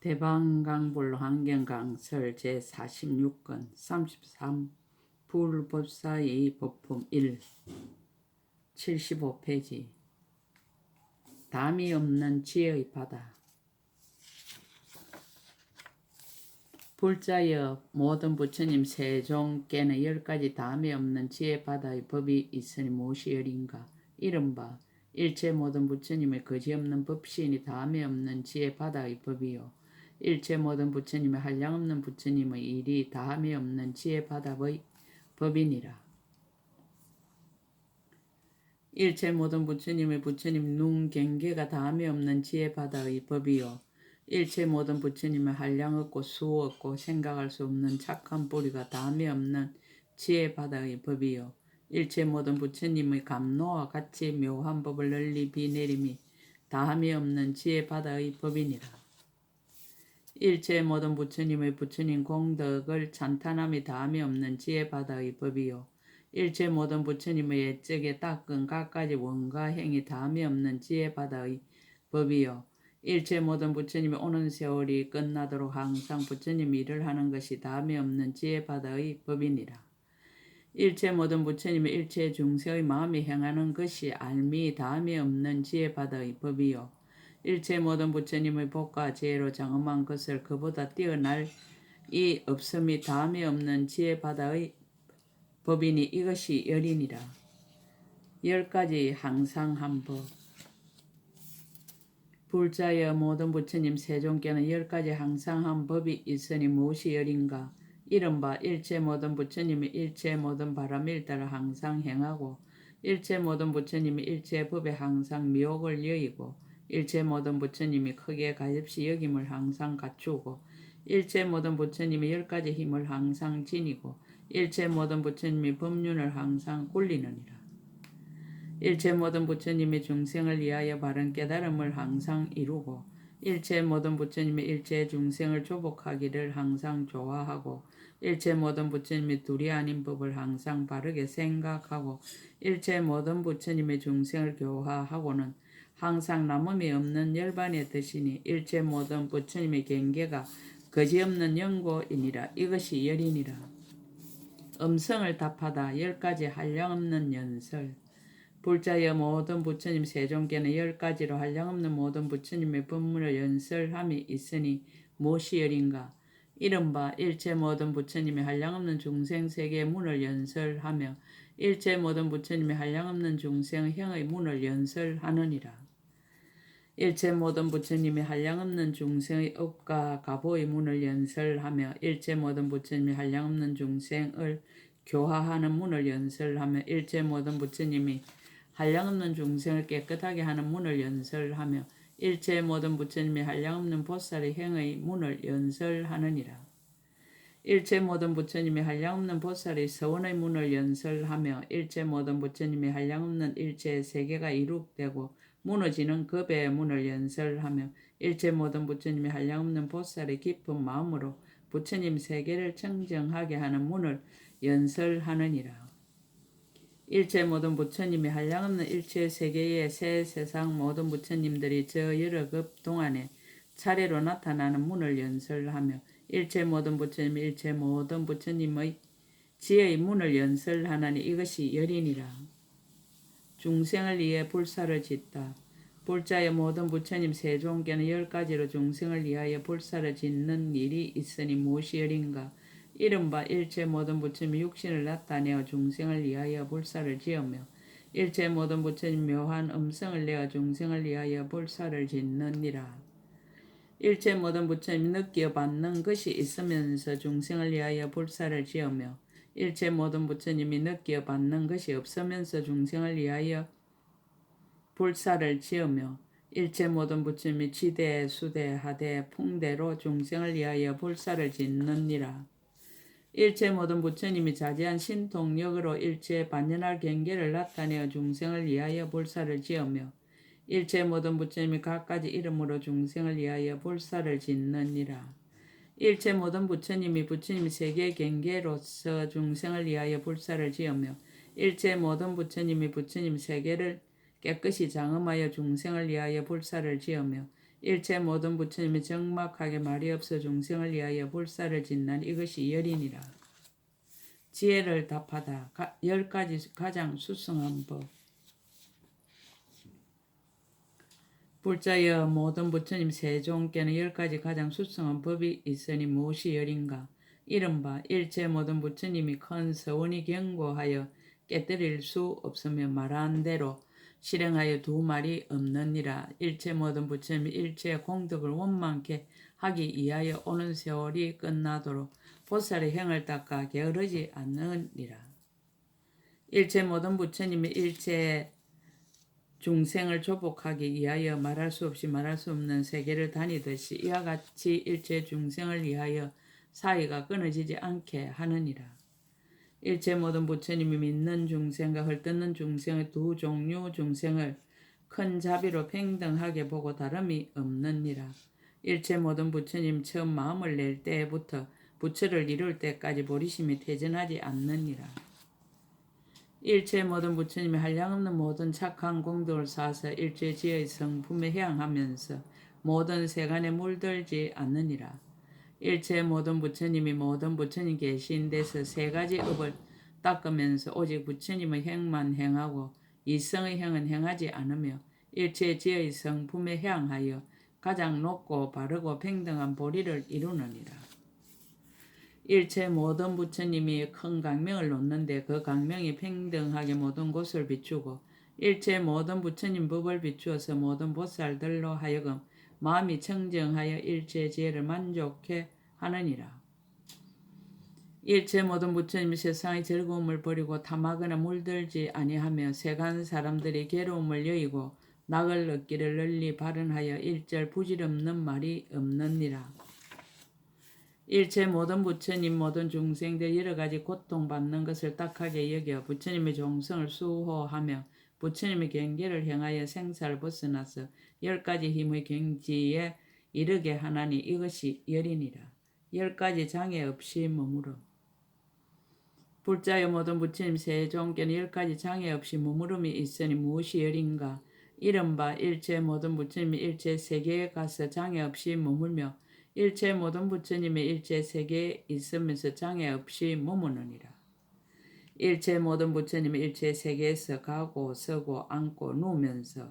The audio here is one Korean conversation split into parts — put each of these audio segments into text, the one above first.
대방강불로 환경강설 제46건 33 불법사의 법품 1 75페이지 담이 없는 지혜의 바다. 불자여 모든 부처님 세종께는 열 가지 담이 없는 지혜 바다의 법이 있으니 무엇이여린가? 이른바 일체 모든 부처님의 거지없는 법시인이 담이 없는 지혜 바다의 법이요 일체 모든 부처님의 한량없는 부처님의 일이 다함이 없는 지혜 바다의 법이니라. 일체 모든 부처님의 부처님 눈 경계가 다함이 없는 지혜 바다의 법이요. 일체 모든 부처님의 한량 없고 수 없고 생각할 수 없는 착한 뿌리가 다함이 없는 지혜 바다의 법이요. 일체 모든 부처님의 감노와 같이 묘한 법을 널리 비내림이 다함이 없는 지혜 바다의 법이니라. 일체 모든 부처님의 부처님 공덕을 찬탄함이 다함이 없는 지혜 바다의 법이요. 일체 모든 부처님의 예적에 닦은 갖가지 원가 행이 다함이 없는 지혜 바다의 법이요. 일체 모든 부처님의 오는 세월이 끝나도록 항상 부처님이 일을 하는 것이 다함이 없는 지혜 바다의 법이니라. 일체 모든 부처님의 일체 중세의 마음이 행하는 것이 알미 다함이 없는 지혜 바다의 법이요. 일체 모든 부처님의 복과 지혜로 장엄한 것을 그보다 뛰어날 이 없음이 다음이 없는 지혜 바다의 법이니 이것이 열이니라. 열 가지 항상 한 법. 불자여 모든 부처님 세종께는 열 가지 항상 한 법이 있으니 무엇이 열인가? 이른바 일체 모든 부처님이 일체 모든 바람일 따라 항상 행하고 일체 모든 부처님이 일체 법에 항상 미혹을 여의고 일체 모든 부처님이 크게 가엾이 여김을 항상 갖추고 일체 모든 부처님이 열 가지 힘을 항상 지니고 일체 모든 부처님이 법륜을 항상 굴리느니라. 일체 모든 부처님이 중생을 위하여 바른 깨달음을 항상 이루고 일체 모든 부처님이 일체 중생을 조복하기를 항상 좋아하고 일체 모든 부처님이 둘이 아닌 법을 항상 바르게 생각하고 일체 모든 부처님의 중생을 교화하고는 항상 남음이 없는 열반의 뜻이니 일체 모든 부처님의 경계가 거지없는 영고이니라 이것이 열이니라. 음성을 답하다 열 가지 한량없는 연설 불자여 모든 부처님 세종께는 열 가지로 한량없는 모든 부처님의 법문을 연설함이 있으니 무엇이 열인가 이른바 일체 모든 부처님의 한량없는 중생 세계의 문을 연설하며 일체 모든 부처님의 한량없는 중생 형의 문을 연설하느니라. 일체 모든 부처님이 한량없는 중생의 업과 가보의 문을 연설하며 일체 모든 부처님이 한량없는 중생을 교화하는 문을 연설하며 일체 모든 부처님이 한량없는 중생을 깨끗하게 하는 문을 연설하며 일체 모든 부처님이 한량없는 보살의 행의 문을 연설하느니라. 일체 모든 부처님이 한량없는 보살의 서원의 문을 연설하며 일체 모든 부처님이 한량없는 일체 세계가 이룩되고 무너지는 급의 문을 연설하며 일체 모든 부처님이 한량없는 보살의 깊은 마음으로 부처님 세계를 청정하게 하는 문을 연설하느니라. 일체 모든 부처님이 한량없는 일체 세계의 새 세상 모든 부처님들이 저 여러 급 동안에 차례로 나타나는 문을 연설하며 일체 모든 부처님 일체 모든 부처님의 지혜의 문을 연설하나니 이것이 열이니라. 중생을 위해 불사를 짓다. 불자의 모든 부처님 세종께는 열 가지로 중생을 위하여 불사를 짓는 일이 있으니 무엇이 열인가? 이른바 일체 모든 부처님 육신을 나타내어 중생을 위하여 불사를 지으며 일체 모든 부처님 묘한 음성을 내어 중생을 위하여 불사를 짓느니라. 일체 모든 부처님 느끼어 받는 것이 있으면서 중생을 위하여 불사를 지으며 일체 모든 부처님이 느끼어 받는 것이 없으면서 중생을 위하여 불사를 지으며 일체 모든 부처님이 지대, 수대, 하대, 풍대로 중생을 위하여 불사를 짓느니라. 일체 모든 부처님이 자제한 신통력으로 일체 반연할 경계를 나타내어 중생을 위하여 불사를 지으며 일체 모든 부처님이 각가지 이름으로 중생을 위하여 불사를 짓느니라. 일체 모든 부처님이 부처님 세계 경계로서 중생을 위하여 불사를 지으며 일체 모든 부처님이 부처님 세계를 깨끗이 장엄하여 중생을 위하여 불사를 지으며 일체 모든 부처님이 정막하게 말이 없어 중생을 위하여 불사를 짓난 이것이 열이니라. 지혜를 답하다. 가, 열 가지 가장 수승한 법. 불자여 모든 부처님 세종께는 열 가지 가장 수승한 법이 있으니 무엇이 열인가? 이른바 일체 모든 부처님이 큰 서원이 경고하여 깨뜨릴 수 없으며 말한 대로 실행하여 두 말이 없느니라. 일체 모든 부처님이 일체 공덕을 원만케 하기 위하여 오는 세월이 끝나도록 보살의 행을 닦아 게으르지 않느니라. 일체 모든 부처님이 일체 중생을 조복하기 위하여 말할 수 없이 말할 수 없는 세계를 다니듯이 이와 같이 일체 중생을 위하여 사이가 끊어지지 않게 하느니라. 일체 모든 부처님이 믿는 중생과 헐뜯는 중생의 두 종류 중생을 큰 자비로 평등하게 보고 다름이 없느니라. 일체 모든 부처님 처음 마음을 낼 때부터 부처를 이룰 때까지 보리심이 퇴전하지 않느니라. 일체 모든 부처님이 한량없는 모든 착한 공덕을 쌓아서 일체 지의 성품에 해양하면서 모든 세간에 물들지 않느니라. 일체 모든 부처님이 모든 부처님 계신 데서 세 가지 업을 닦으면서 오직 부처님의 행만 행하고 이성의 행은 행하지 않으며 일체 지의 성품에 향하여 가장 높고 바르고 평등한 보리를 이루느니라. 일체 모든 부처님이 큰 강명을 놓는데 그 강명이 평등하게 모든 곳을 비추고 일체 모든 부처님 법을 비추어서 모든 보살들로 하여금 마음이 청정하여 일체 지혜를 만족해 하느니라. 일체 모든 부처님이 세상의 즐거움을 버리고 탐하거나 물들지 아니하며 세간 사람들이 괴로움을 여의고 낙을 얻기를 널리 발언하여 일절 부질없는 말이 없느니라. 일체 모든 부처님 모든 중생들 여러 가지 고통받는 것을 딱하게 여겨 부처님의 종성을 수호하며 부처님의 경계를 행하여 생사를 벗어나서 열 가지 힘의 경지에 이르게 하나니 이것이 열이니라. 열 가지 장애 없이 머무르. 불자여 모든 부처님 세종께는 열 가지 장애 없이 머무름이 있으니 무엇이 열인가? 이른바 일체 모든 부처님이 일체 세계에 가서 장애 없이 머물며 일체 모든 부처님의 일체 세계에 있으면서 장애 없이 머무느니라. 일체 모든 부처님의 일체 세계에서 가고 서고 앉고 누우면서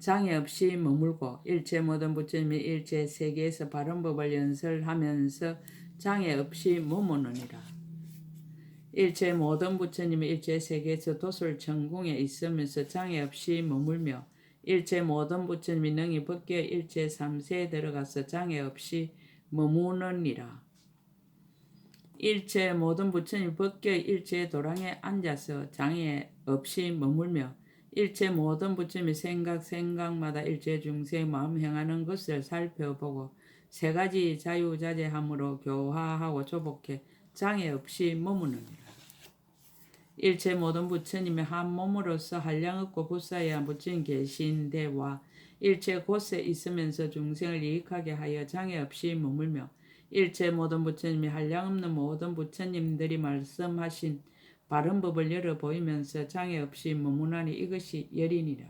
장애 없이 머물고 일체 모든 부처님이 일체 세계에서 바른 법을 연설하면서 장애 없이 머무느니라. 일체 모든 부처님이 일체 세계에서 도술 천궁에 있으면서 장애 없이 머물며 일체 모든 부처님이 능히 벗겨 일체 삼세에 들어가서 장애 없이 머무느니라. 일체 모든 부처님 벗겨 일체 도랑에 앉아서 장애 없이 머물며 일체 모든 부처님이 생각 생각마다 일체 중생 마음 행하는 것을 살펴보고 세 가지 자유자재함으로 교화하고 조복해 장애 없이 머무느니라. 일체 모든 부처님의 한 몸으로서 한량없고 불사야 부처님 계신 데와 일체 곳에 있으면서 중생을 이익하게 하여 장애 없이 머물며 일체 모든 부처님이 한량없는 모든 부처님들이 말씀하신 바른 법을 열어 보이면서 장애 없이 머무나니 이것이 열이니라.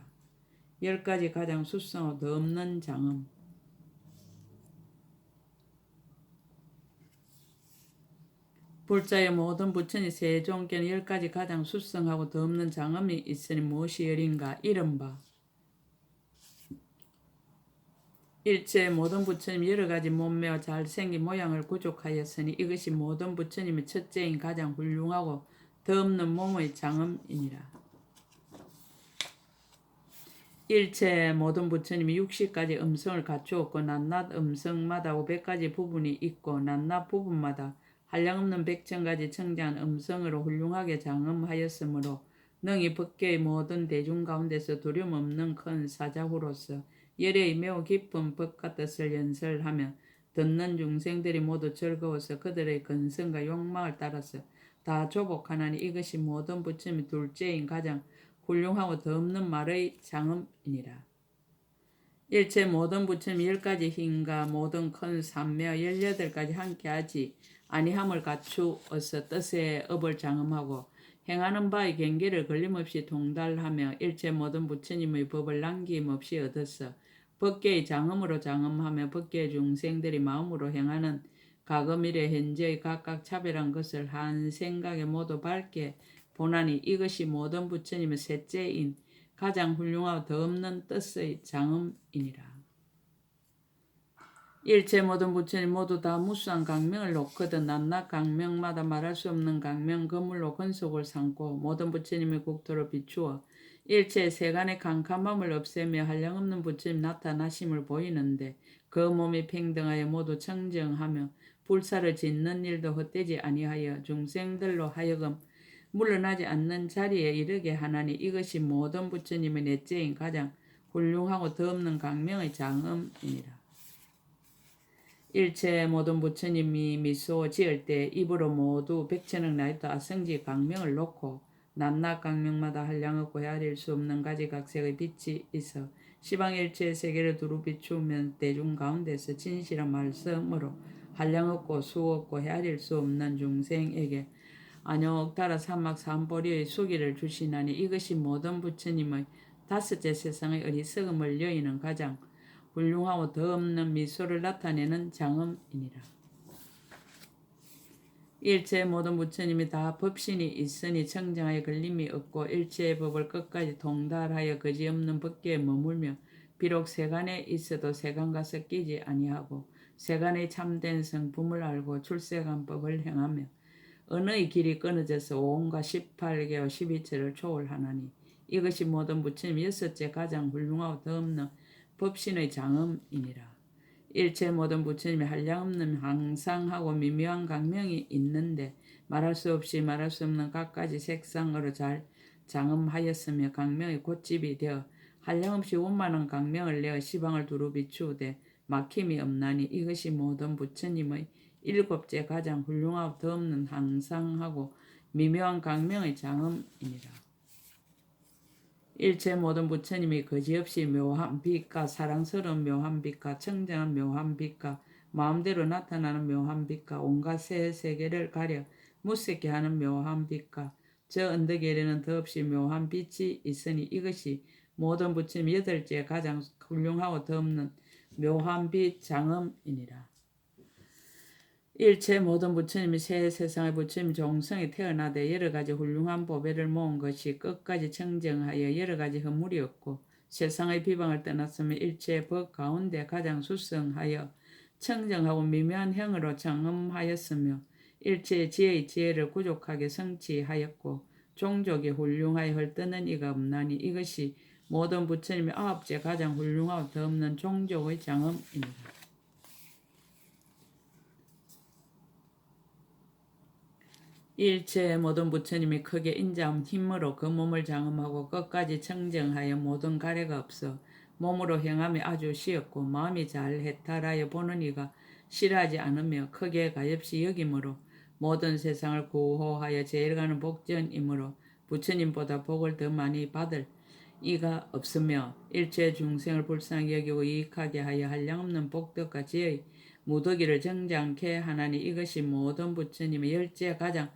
열 가지 가장 수성하고 없는 장엄. 불자의 모든 부처님 세종께는 열 가지 가장 수성하고 더 없는 장엄이 있으니 무엇이 열인가 이른바 일체 모든 부처님 여러 가지 몸매와 잘생긴 모양을 구족하였으니 이것이 모든 부처님의 첫째인 가장 훌륭하고 더 없는 몸의 장엄이니라. 일체 모든 부처님이 60가지 음성을 갖추었고 낱낱 음성마다 500가지 부분이 있고 낱낱 부분마다 한량없는 백천가지 청자한 음성으로 훌륭하게 장엄하였으므로 능히 법계의 모든 대중 가운데서 두려움 없는 큰 사자후로서 열의 매우 깊은 법과 뜻을 연설하며 듣는 중생들이 모두 즐거워서 그들의 근성과 욕망을 따라서 다 조복하나니 이것이 모든 부처님의 둘째인 가장 훌륭하고 더 없는 말의 장엄이니라. 일체 모든 부처님 열 가지 힘과 모든 큰 산매와 열여덟 가지 함께하지 아니함을 갖추어서 뜻의 업을 장엄하고 행하는 바의 경계를 걸림없이 통달하며 일체 모든 부처님의 법을 남김없이 얻어서 법계의 장음으로 장음하며 법계의 중생들이 마음으로 행하는 과거미래 현재의 각각 차별한 것을 한 생각에 모두 밝게 보나니 이것이 모든 부처님의 셋째인 가장 훌륭하고 더 없는 뜻의 장음이니라. 일체 모든 부처님 모두 다 무수한 강명을 놓거든 낱낱 강명마다 말할 수 없는 강명 건물로 건속을 삼고 모든 부처님의 국토를 비추어 일체 세간의 캄캄함을 없애며 한량없는 부처님 나타나심을 보이는데 그 몸이 평등하여 모두 청정하며 불사를 짓는 일도 헛되지 아니하여 중생들로 하여금 물러나지 않는 자리에 이르게 하나니 이것이 모든 부처님의 넷째인 가장 훌륭하고 더 없는 강명의 장음이니라. 일체 모든 부처님이 미소 지을 때 입으로 모두 백천억 나이다 성지 강명을 놓고 낱낱 강명마다 한량없고 헤아릴 수 없는 가지각색의 빛이 있어 시방일체 세계를 두루 비추면 대중 가운데서 진실한 말씀으로 한량없고 수없고 헤아릴 수 없는 중생에게 안욕따라 삼막 삼보리의 수기를 주시나니 이것이 모든 부처님의 다섯째 세상의 어리석음을 여의는 가장 훌륭하고 더 없는 미소를 나타내는 장엄이니라. 일체 모든 부처님이 다 법신이 있으니 청정하여 걸림이 없고 일체의 법을 끝까지 통달하여 거지없는 법계에 머물며 비록 세간에 있어도 세간과 섞이지 아니하고 세간의 참된 성품을 알고 출세간법을 행하며 언어의 길이 끊어져서 온과 18개와 12체를 초월하나니 이것이 모든 부처님 여섯째 가장 훌륭하고 더 없는 법신의 장엄이니라. 일체 모든 부처님의 한량없는 항상하고 미묘한 강명이 있는데 말할 수 없이 말할 수 없는 갖가지 색상으로 잘 장엄하였으며 강명의 곧집이 되어 한량없이 원만한 강명을 내어 시방을 두루 비추되 막힘이 없나니 이것이 모든 부처님의 일곱째 가장 훌륭하고 더 없는 항상하고 미묘한 강명의 장엄이니라. 일체 모든 부처님이 거지없이 묘한 빛과 사랑스러운 묘한 빛과 청정한 묘한 빛과 마음대로 나타나는 묘한 빛과 온갖 새 세계를 가려 무색게 하는 묘한 빛과 저 언덕에는 더없이 묘한 빛이 있으니 이것이 모든 부처님 여덟째 가장 훌륭하고 더 없는 묘한 빛 장엄이니라. 일체 모든 부처님이 새 세상의 부처님 종성에 태어나되 여러 가지 훌륭한 보배를 모은 것이 끝까지 청정하여 여러 가지 허물이 없고 세상의 비방을 떠났으면 일체 법 가운데 가장 수성하여 청정하고 미묘한 형으로 장엄하였으며 일체 지혜의 지혜를 부족하게 성취하였고 종족이 훌륭하여 헐떠는 이가 없나니 이것이 모든 부처님의 아홉째 가장 훌륭하고 더 없는 종족의 장엄입니다. 일체 모든 부처님이 크게 인자한 힘으로 그 몸을 장엄하고 끝까지 청정하여 모든 가래가 없어 몸으로 행함이 아주 쉬었고 마음이 잘 해탈하여 보는 이가 싫어하지 않으며 크게 가엾이 여김으로 모든 세상을 구호하여 제일가는 복전이므로 부처님보다 복을 더 많이 받을 이가 없으며 일체 중생을 불쌍히 여기고 이익하게 하여 한량없는 복덕과 지의 무더기를 정장케 하나니 이것이 모든 부처님의 열째 가장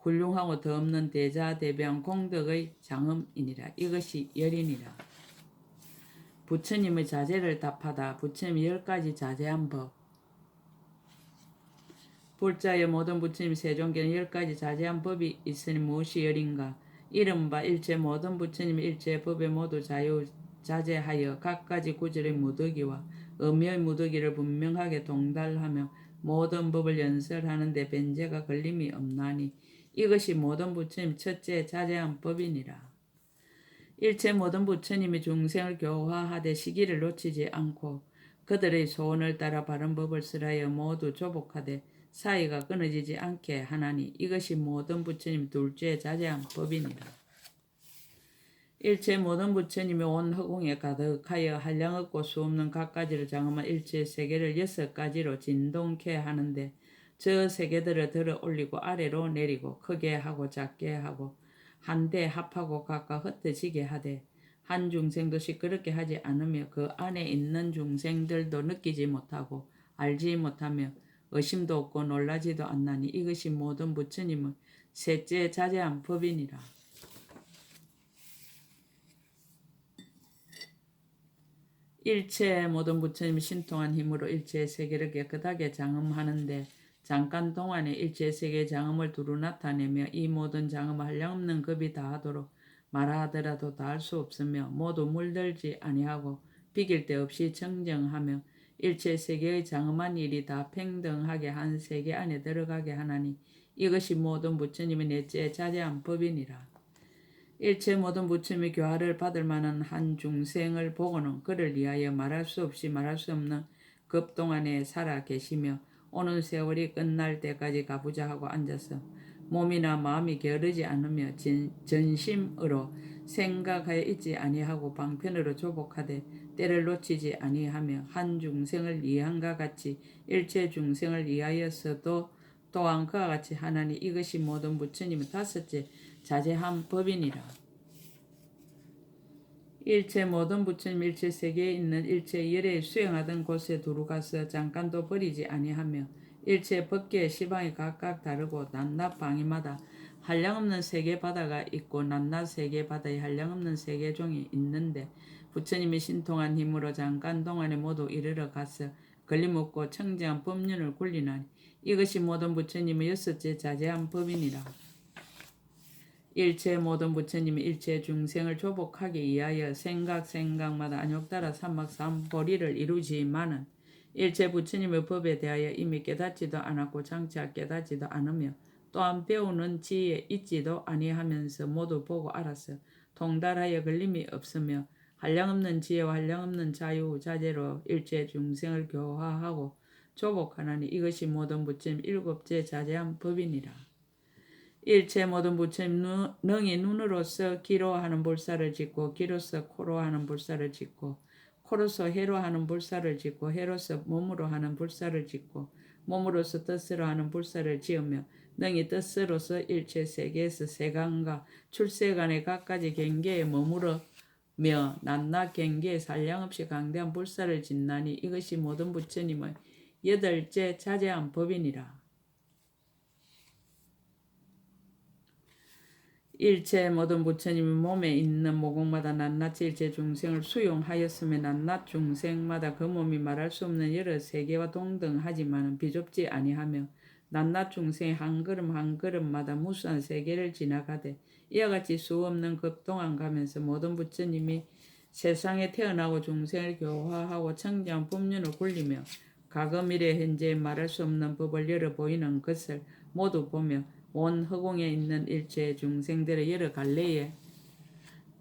훌륭하고 더 없는 대자대변 공덕의 장엄이니라. 이것이 열이니라. 부처님의 자제를 답하다. 부처님 열 가지 자제한 법. 불자의 모든 부처님 세종계는 열 가지 자제한 법이 있으니 무엇이 열인가? 이른바 일체 모든 부처님 일체 법에 모두 자유 자제하여 각가지 구절의 무더기와 음의 무더기를 분명하게 동달하며 모든 법을 연설하는데 변제가 걸림이 없나니 이것이 모든 부처님 첫째 자제한 법이니라. 일체 모든 부처님이 중생을 교화하되 시기를 놓치지 않고 그들의 소원을 따라 바른 법을 쓰라여 모두 조복하되 사이가 끊어지지 않게 하나니 이것이 모든 부처님 둘째 자제한 법이니라. 일체 모든 부처님이 온 허공에 가득하여 한량 없고 수없는 갖가지를 장엄한 일체 세계를 여섯 가지로 진동케 하는데 저 세계들을 들어 올리고 아래로 내리고 크게 하고 작게 하고 한데 합하고 각각 흩어지게 하되 한 중생도 시끄럽게 하지 않으며 그 안에 있는 중생들도 느끼지 못하고 알지 못하며 의심도 없고 놀라지도 않나니 이것이 모든 부처님은 셋째 자제한 법이니라. 일체 모든 부처님이 신통한 힘으로 일체 세계를 깨끗하게 장엄하는데 잠깐 동안에 일체 세계 장엄을 두루 나타내며 이 모든 장엄을 한량없는 급이 다하도록 말하더라도 다 할 수 없으며 모두 물들지 아니하고 비길 데 없이 청정하며 일체 세계의 장엄한 일이 다 평등하게 한 세계 안에 들어가게 하나니 이것이 모든 부처님의 넷째 자제한 법이니라. 일체 모든 부처님의 교화를 받을 만한 한 중생을 보고는 그를 위하여 말할 수 없이 말할 수 없는 급 동안에 살아 계시며 오는 세월이 끝날 때까지 가보자 하고 앉아서 몸이나 마음이 게으르지 않으며 진, 전심으로 생각하여 있지 아니하고 방편으로 조복하되 때를 놓치지 아니하며 한 중생을 위한가 같이 일체 중생을 위하여서도 또한 그와 같이 하나니 이것이 모든 부처님의 다섯째 자제한 법이니라. 일체 모든 부처님 일체 세계에 있는 일체 열에 수행하던 곳에 두루 가서 잠깐도 버리지 아니하며 일체 법계의 시방이 각각 다르고 낱낱 방위마다 한량없는 세계 바다가 있고 낱낱 세계 바다에 한량없는 세계 종이 있는데 부처님이 신통한 힘으로 잠깐 동안에 모두 이르러 가서 걸림없고 청정한 법륜을 굴리나니 이것이 모든 부처님의 여섯째 자제한 법이니라. 일체 모든 부처님이 일체 중생을 조복하기 위하여 생각 생각마다 안욕따라 삼막 삼보리를 이루지만은 일체 부처님의 법에 대하여 이미 깨닫지도 않았고 장차 깨닫지도 않으며 또한 배우는 지혜 있지도 아니하면서 모두 보고 알아서 통달하여 걸림이 없으며 한량없는 지혜와 한량없는 자유 자재로 일체 중생을 교화하고 조복하나니 이것이 모든 부처님 일곱째 자제한 법이니라. 일체 모든 부처님 능히 눈으로서 기로 하는 불사를 짓고 기로서 코로 하는 불사를 짓고 코로서 해로 하는 불사를 짓고 해로서 몸으로 하는 불사를 짓고 몸으로서 뜻으로 하는 불사를 지으며 능히 뜻으로서 일체 세계에서 세간과 출세간의 각가지 경계에 머무르며 낱낱 경계에 산량없이 강대한 불사를 짓나니 이것이 모든 부처님의 여덟째 자제한 법이니라. 일체 모든 부처님이 몸에 있는 모공마다 낱낱이 일체 중생을 수용하였으며 낱낱 중생마다 그 몸이 말할 수 없는 여러 세계와 동등하지만 비좁지 아니하며 낱낱 중생의 한 걸음 한 걸음마다 무수한 세계를 지나가되 이와 같이 수 없는 급 동안 가면서 모든 부처님이 세상에 태어나고 중생을 교화하고 청정 법륜을 굴리며 과거 미래 현재 말할 수 없는 법을 열어 보이는 것을 모두 보며 온 허공에 있는 일체 중생들의 여러 갈래에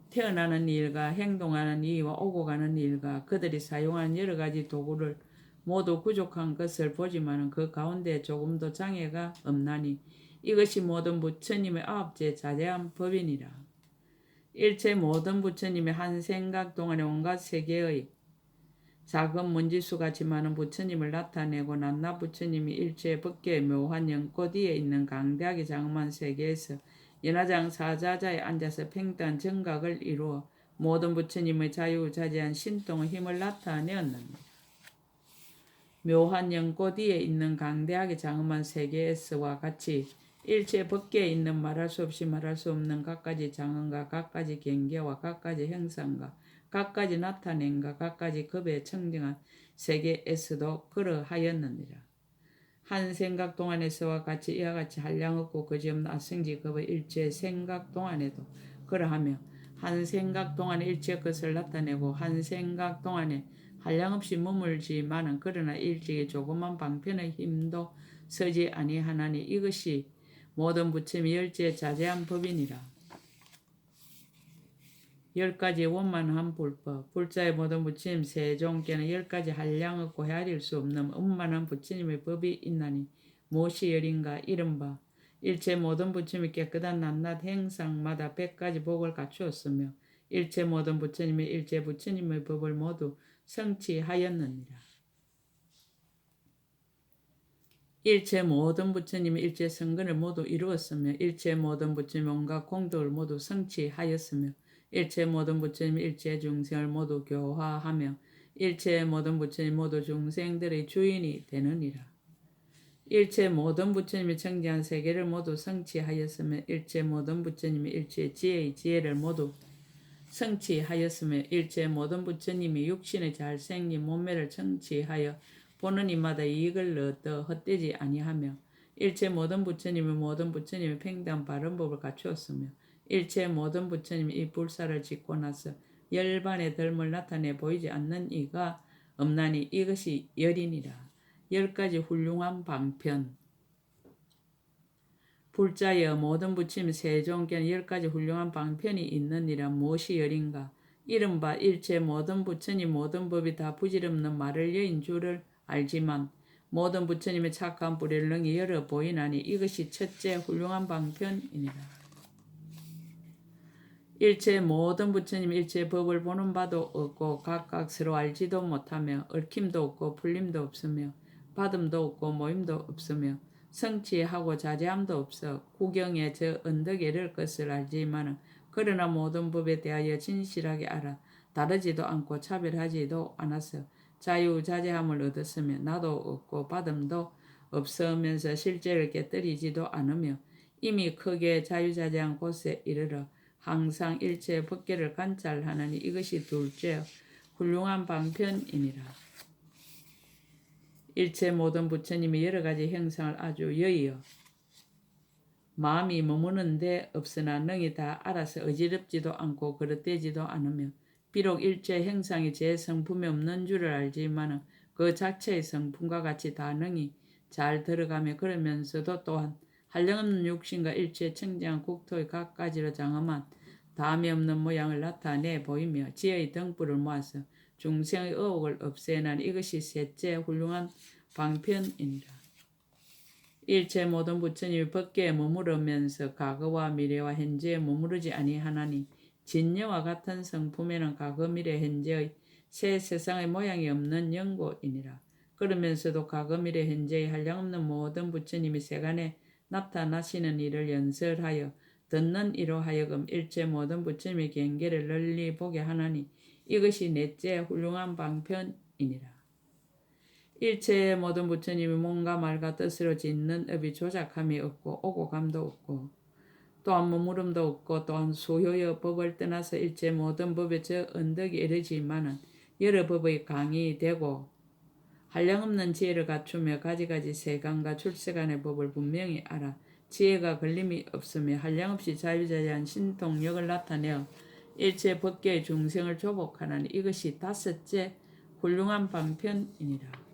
태어나는 일과 행동하는 이와 오고 가는 일과 그들이 사용한 여러 가지 도구를 모두 부족한 것을 보지만 그 가운데 조금도 장애가 없나니 이것이 모든 부처님의 아홉째 자제한 법이니라. 일체 모든 부처님의 한 생각 동안에 온갖 세계의 작은 같이 많은 부처님을 나타내고 낱낱 부처님이 일체 법계의 묘한 연꽃 위에 있는 강대하게 장엄한 세계에서 연화장 사자자에 앉아서 평등한 정각을 이루어 모든 부처님의 자유자재한 신통의 힘을 나타내었느니라. 묘한 연꽃 위에 있는 강대하게 장엄한 세계에서와 같이 일체 법계에 있는 말할 수 없이 말할 수 없는 각가지 장엄과 각가지 경계와 각가지 형상과 각가지 나타낸가 각가지 급에 청정한 세계에서도 그러하였느니라. 한 생각 동안에서와 같이 이와 같이 한량 없고 그지없는 아승지 급의 일체 생각 동안에도 그러하며 한 생각 동안에 일체 것을 나타내고 한 생각 동안에 한량없이 머물지만은 그러나 일찍이 조그만 방편의 힘도 서지 아니하나니 이것이 모든 부처의 열째 자제한 법이니라. 열 가지 원만한 불법, 불자의 모든 부처님 세종께는 열 가지 한량 없고 헤아릴 수 없는 원만한 부처님의 법이 있나니 무엇이 열인가 이른바 일체 모든 부처님이 깨끗한 낱낱 행상마다 백 가지 복을 갖추었으며 일체 모든 부처님이 일체 부처님의 법을 모두 성취하였느니라. 일체 모든 부처님이 일체 성근을 모두 이루었으며 일체 모든 부처님 온갖 공덕을 모두 성취하였으며 일체 모든 부처님 일체 중생을 모두 교화하며 일체 모든 부처님 모두 중생들의 주인이 되느니라. 일체 모든 부처님이 청지한 세계를 모두 성취하였으며 일체 모든 부처님이 일체 지혜의 지혜를 모두 성취하였으며 일체 모든 부처님이 육신의 잘생긴 몸매를 성취하여 보는 이마다 이익을 얻어 헛되지 아니하며 일체 모든 부처님이 모든 부처님의 팽당 바른 법을 갖추었으며 일체 모든 부처님이 이 불사를 짓고 나서 열반의 덜을 나타내 보이지 않는 이가 없나니 이것이 열이니라. 열 가지 훌륭한 방편. 불자여 모든 부침 세종견 열 가지 훌륭한 방편이 있느니라 무엇이 열인가? 이른바 일체 모든 부처님 모든 법이 다 부질없는 말을 여인 줄을 알지만 모든 부처님의 착한 능히 열어 보이나니 이것이 첫째 훌륭한 방편이니라. 일체 모든 부처님 일체 법을 보는 바도 없고 각각 서로 알지도 못하며 얽힘도 없고 풀림도 없으며 받음도 없고 모임도 없으며 성취하고 자제함도 없어 구경에 저 언덕에 이를 것을 알지만은 그러나 모든 법에 대하여 진실하게 알아 다르지도 않고 차별하지도 않아서 자유자재함을 얻었으며 나도 없고 받음도 없으면서 실제를 깨뜨리지도 않으며 이미 크게 자유자재한 곳에 이르러 항상 일체의 법계를 관찰하느니 이것이 둘째 훌륭한 방편이니라. 일체 모든 부처님이 여러 가지 형상을 아주 여의어 마음이 머무는데 없으나 능히 다 알아서 어지럽지도 않고 그릇되지도 않으며 비록 일체 형상이 제 성품이 없는 줄을 알지만 그 자체의 성품과 같이 다 능히 잘 들어가며 그러면서도 또한 한량없는 육신과 일체 청정한 국토의 각가지로 장엄한 다음이 없는 모양을 나타내 보이며 지혜의 등불을 모아서 중생의 의혹을 없애는 이것이 셋째 훌륭한 방편이니라. 일체 모든 부처님이 법계에 머무르면서 과거와 미래와 현재에 머무르지 아니하나니 진여와 같은 성품에는 과거 미래 현재의 새 세상의 모양이 없는 연고이니라. 그러면서도 과거 미래 현재의 한량없는 모든 부처님이 세간에 나타나시는 일을 연설하여 듣는 이로 하여금 일체 모든 부처님의 경계를 널리 보게 하나니 이것이 넷째 훌륭한 방편이니라. 일체 모든 부처님이 몸과 말과 뜻으로 짓는 업이 조작함이 없고 오고 감도 없고 또한 머무름도 없고 또한 수효의 법을 떠나서 일체 모든 법의 저 언덕에 이르지만은 여러 법의 강이 되고 한량없는 지혜를 갖추며 가지가지 세간과 출세간의 법을 분명히 알아 지혜가 걸림이 없으며 한량없이 자유자재한 신통력을 나타내어 일체 법계의 중생을 조복하는 이것이 다섯째 훌륭한 방편이니라.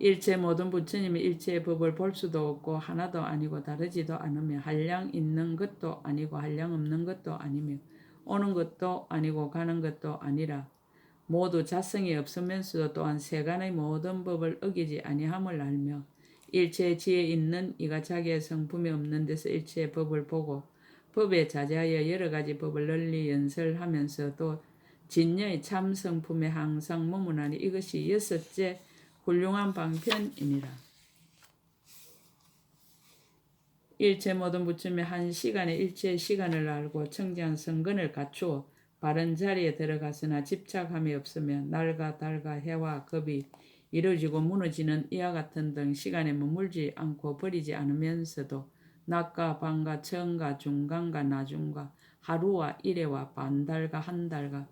일체 모든 부처님이 일체의 법을 볼 수도 없고 하나도 아니고 다르지도 않으며 한량 있는 것도 아니고 한량 없는 것도 아니며 오는 것도 아니고 가는 것도 아니라 모두 자성이 없으면서도 또한 세간의 모든 법을 어기지 아니함을 알며 일체의 지혜 있는 이가 자기의 성품이 없는 데서 일체의 법을 보고 법에 자제하여 여러 가지 법을 널리 연설하면서도 진여의 참 성품에 항상 머무나니 이것이 여섯째 훌륭한 방편이니라. 일체 모든 부처님의 한 시간에 일체의 시간을 알고 청지한 성근을 갖추어 바른 자리에 들어갔으나 집착함이 없으며 날과 달과 해와 겁이 이루어지고 무너지는 이와 같은 등 시간에 머물지 않고 버리지 않으면서도 낮과 밤과 처음과 중간과 나중과 하루와 일회와 반달과 한 달과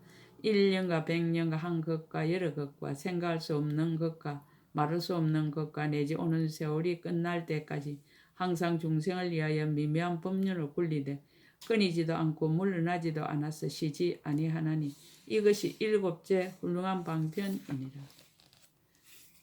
1년과 100년과 한 것과 여러 것과 생각할 수 없는 것과 말할 수 없는 것과 내지 오는 세월이 끝날 때까지 항상 중생을 위하여 미묘한 법률을 굴리되 끊이지도 않고 물러나지도 않아서 쉬지 아니하나니 이것이 일곱째 훌륭한 방편이니라.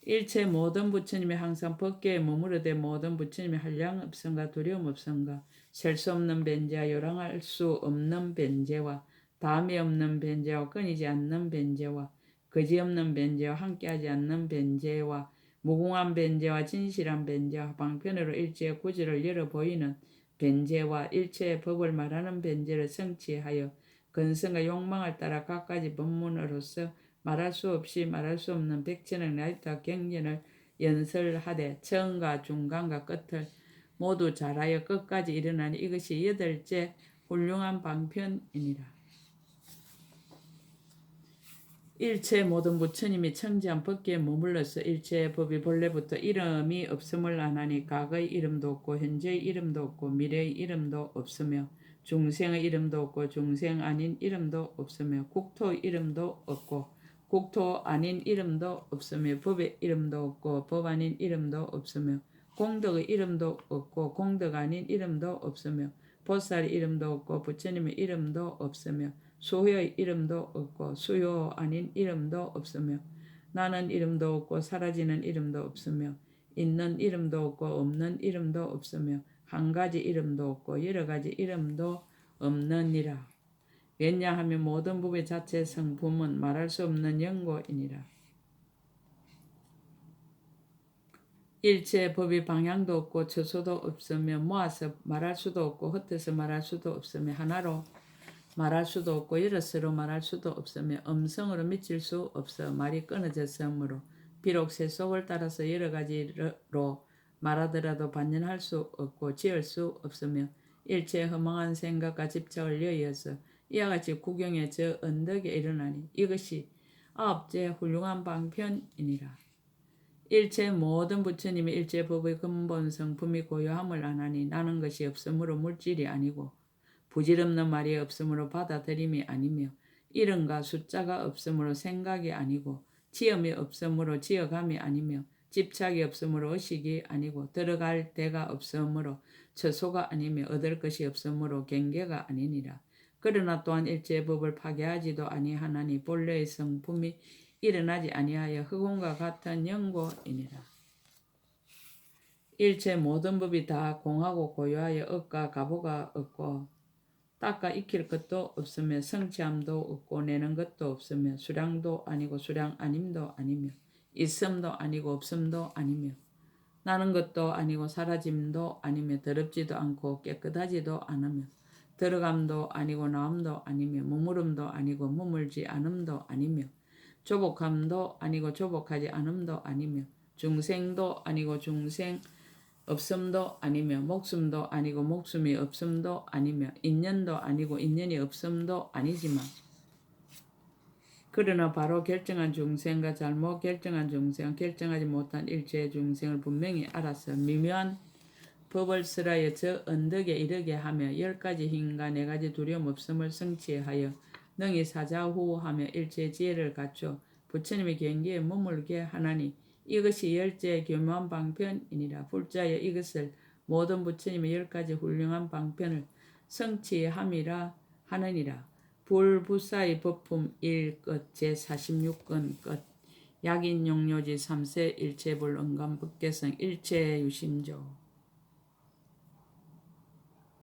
일체 모든 부처님이 항상 법계에 머무르되 모든 부처님이 한량 없음과 두려움 없음과 셀 수 없는 변제와 요랑할 수 없는 변제와 다음이 없는 변제와 끊이지 않는 변제와 거지 없는 변제와 함께하지 않는 변제와 무궁한 변제와 진실한 변제와 방편으로 일체의 구절을 열어 보이는 변제와 일체의 법을 말하는 변제를 성취하여 근성과 욕망을 따라 각가지 법문으로서 말할 수 없이 말할 수 없는 백천의 나이타 경전을 연설하되 처음과 중간과 끝을 모두 잘하여 끝까지 일어나니 이것이 여덟째 훌륭한 방편이니라. 일체 모든 부처님이 청지한 법계에 머물러서 일체의 법이 본래부터 이름이 없음을 안하니 과거의 이름도 없고 현재의 이름도 없고 미래의 이름도 없으며 중생의 이름도 없고 중생 아닌 이름도 없으며 국토 이름도 없고 국토 아닌 이름도 없으며 법의 이름도 없고 법 아닌 이름도 없으며 공덕의 이름도 없고 공덕 아닌 이름도 없으며 보살의 이름도 없고 부처님의 이름도 없으며 수호의 이름도 없고 수요 아닌 이름도 없으며 나는 이름도 없고 사라지는 이름도 없으며 있는 이름도 없고 없는 이름도 없으며 한 가지 이름도 없고 여러 가지 이름도 없느니라. 왜냐하면 모든 법의 자체 성품은 말할 수 없는 영고이니라. 일체 법의 방향도 없고 처소도 없으며 모아서 말할 수도 없고 흩어서 말할 수도 없으며 하나로 말할 수도 없고 여럿으로 말할 수도 없으며 음성으로 미칠 수 없어 말이 끊어졌으므로 비록 세속을 따라서 여러 가지로 말하더라도 반연할 수 없고 지을 수 없으며 일체 허망한 생각과 집착을 여의어서 이와 같이 구경의 저 언덕에 일어나니 이것이 아홉째 훌륭한 방편이니라. 일체 모든 부처님의 일체 법의 근본 성품이 고요함을 안하니 나는 것이 없으므로 물질이 아니고 부질없는 말이 없으므로 받아들임이 아니며 이름과 숫자가 없으므로 생각이 아니고 지음이 없으므로 지어감이 아니며 집착이 없으므로 의식이 아니고 들어갈 데가 없으므로 처소가 아니며 얻을 것이 없으므로 경계가 아니니라. 그러나 또한 일체 법을 파괴하지도 아니하나니 본래의 성품이 일어나지 아니하여 흑원과 같은 영고이니라. 일체 모든 법이 다 공하고 고요하여 억과 가보가 없고 닦아 익힐 것도 없으며 성취함도 없고 내는 것도 없으며 수량도 아니고 수량 아님도 아니며 있음도 아니고 없음도 아니며 나는 것도 아니고 사라짐도 아니며 더럽지도 않고 깨끗하지도 않으며 들어감도 아니고 나옴도 아니며 머무름도 아니고 머물지 않음도 아니며 조복함도 아니고 조복하지 않음도 아니며 중생도 아니고 중생 없음도 아니며 목숨도 아니고 목숨이 없음도 아니며 인연도 아니고 인연이 없음도 아니지만 그러나 바로 결정한 중생과 잘못 결정한 중생, 결정하지 못한 일체의 중생을 분명히 알아서 미묘한 법을 쓰라여 저 언덕에 이르게 하며 열 가지 힘과 네 가지 두려움 없음을 성취하여 능히 사자후하며 일체 지혜를 갖춰 부처님의 경계에 머물게 하나니 이것이 열째 교묘한 방편이니라. 불자여 이것을 모든 부처님의 열 가지 훌륭한 방편을 성취함이라 하느니라. 불부사의 법품 1끝 제46권 끝 약인 용료지 3세 일체불 응감 법계성 일체 유심조